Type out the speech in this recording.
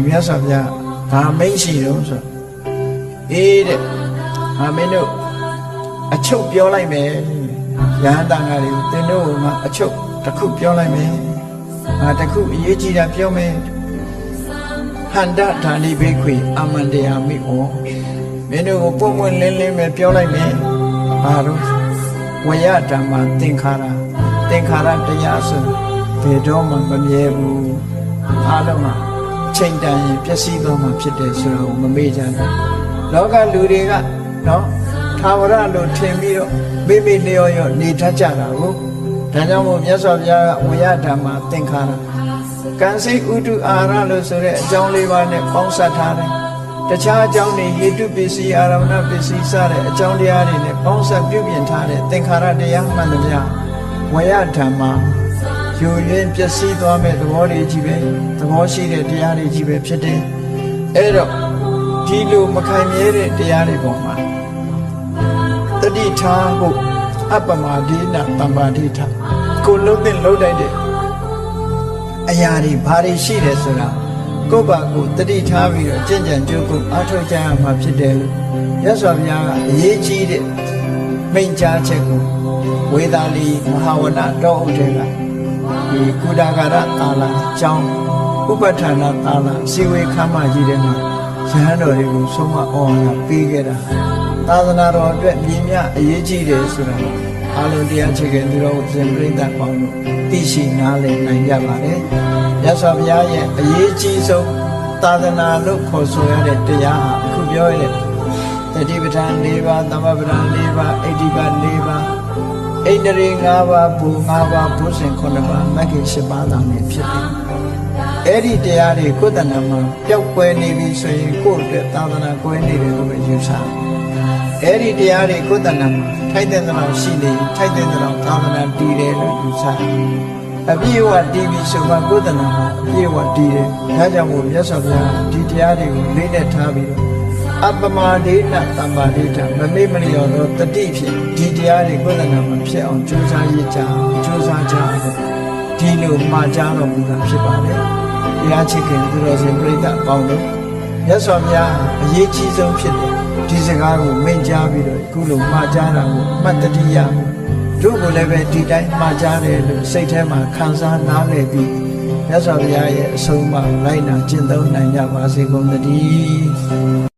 ဒီမြတ်စွာဘုရားဘာမိန့်ရှိတော့ဆိုအေးတဲ့ဟာမင်းတို့အချုပ်ပြောလိုက်မယ်ရဟန်းတန်ဃာတွေကိုသင်တို့ကငါအချုပ်တစ်ခုပြောလိုက်မယ်ငါတစ်ခုအရေးကြီးတာပြောမယ်ဟန္တဓာနိဘိခွေအမန္တယာမိဩမင်းတို့ကိုပုံပွင့်လင်းလင်းပဲပြောလိုက်မယ်ဘာလို့ဝယဓမ္မသင်္ခါရသင်္ခါရတရားဆိုဘယ်တော့မှမမြဲဘူးအားလုံးဟာ ချိန်တန်ရင်ပျက်စီးသွားမှာဖြစ်တယ်ဆိုတော့မမေ့ကြနဲ့လောကလူတွေကနော်သာဝရလို့ထင်ပြီးတော့မိမိလျော်ရော့နေတတ်ကြတာကိုဒါကြောင့်မို့မြတ်စွာဘုရားကဝယဓမ္မသင်္ခါရကံစိတ်ဥတုအာရလို့ဆိုတဲ့အကြောင်းလေးပါးနဲ့ပေါင်းစပ်ထားတယ်တခြားအကြောင်းတွေဟေတုပစ္စည်းအာရမဏပစ္စည်းစတဲ့အကြောင်းတရားတွေနဲ့ပေါင်းစပ်ပြုပြင်ထားတဲ့သင်္ခါရတရားမှန်သမျှဝယဓမ္မ ယူရင်းပျက်စီးသွားမဲ့သဘောတွေကြီးပဲသဘောရှိတဲ့တရားတွေကြီးပဲဖြစ်တယ်အဲ့တော့ဒီလိုမခိုင်မြဲတဲ့တရားတွေပေါ်မှာတတိထားဖို့အပ္ပမဒိနာတမ္ပါဒိဋ္ဌကိုလုံးတဲ့လုံးတိုက်တဲ့အရာတွေဘာတွေရှိတယ်ဆိုတာကိုယ့်ဘာကိုတတိထားပြီးတော့ကြင်ကြံကြိုးကိုအားထုတ်ကြရမှာဖြစ်တယ်လို့ရသော်ဘုရားကအရေးကြီးတဲ့မိန့်ကြားချက်ကိုဝေသာလီမဟာဝနတောအုပ်တွေက ဒီကုဒါဂရတာလာကျောင်းဥပဋ္ဌာဏတာလာစီဝေခမ်းမကြီးတဲ့မှာရဟန်းတော်တွေကိုဆုံးမအော်လာပေးခဲ့တာသာသနာတော်အတွက်မြင်မြအရေးကြီးတယ်ဆိုတာအလုံးတရားချေခင်သူတော်စင်ပြိဿပေါင်းတို့သိရှိနားလည်နိုင်ကြပါတယ်။ရသော်ဘုရားရဲ့အရေးကြီးဆုံးသာသနာလို့ခေါ်ဆိုရတဲ့တရားဟာအခုပြောရတဲ့တတိပဋ္ဌာန်၄ပါးသမ္မပဋ္ဌာန်၄ပါးအိဋ္ဌိပတ်၄ပါး ဣန္ဒြေ၅ပါးဘူ၅ပါးဘုဇင်9ပါးမဂ္ဂင်10ပါးသာနဲ့ဖြစ်တယ်။အဲ့ဒီတရားတွေကိုယ်တဏ္ဍမှာပျောက်ကွယ်နေပြီဆိုရင်ကိုယ့်အတွက်သာသနာကွယ်နေတယ်လို့ပဲယူဆတယ်။အဲ့ဒီတရားတွေကိုယ်တဏ္ဍမှာထိုက်တဲ့သလောက်ရှိနေထိုက်တဲ့သလောက်သာသနာတည်တယ်လို့ယူဆတယ်။အပြည့်အဝတည်ပြီဆိုမှကိုယ်တဏ္ဍမှာအပြည့်အဝတည်တယ်။ဒါကြောင့်မို့မြတ်စွာဘုရားဒီတရားတွေကိုလေးနဲ့ထားပြီးတော့ အပမဒိဋ္ဌတမ္ပါဒိဋ္ဌမမေ့မလျော်သောတတိဖြင့်ဒီတရားတွေကိုယ်တဏ္ဍမှာဖြစ်အောင်ကြိုးစားရကြကြိုးစားကြအောင်ဒီလိုမှာကြားတော်မူတာဖြစ်ပါတယ်။တရားချစ်ခင်သူတော်စင်ပြိဿအပေါင်းတို့မြတ်စွာဘုရားအရေးကြီးဆုံးဖြစ်တယ်ဒီစကားကိုမင့်ကြားပြီးတော့အခုလိုမှာကြားတာကိုအမှတ်တတိယမှုတို့ကိုလည်းပဲဒီတိုင်းမှာကြားတယ်လို့စိတ်ထဲမှာခံစားနားလည်ပြီးမြတ်စွာဘုရားရဲ့အဆုံးအမလိုက်နာကျင့်သုံးနိုင်ကြပါစေကုန်သတည်း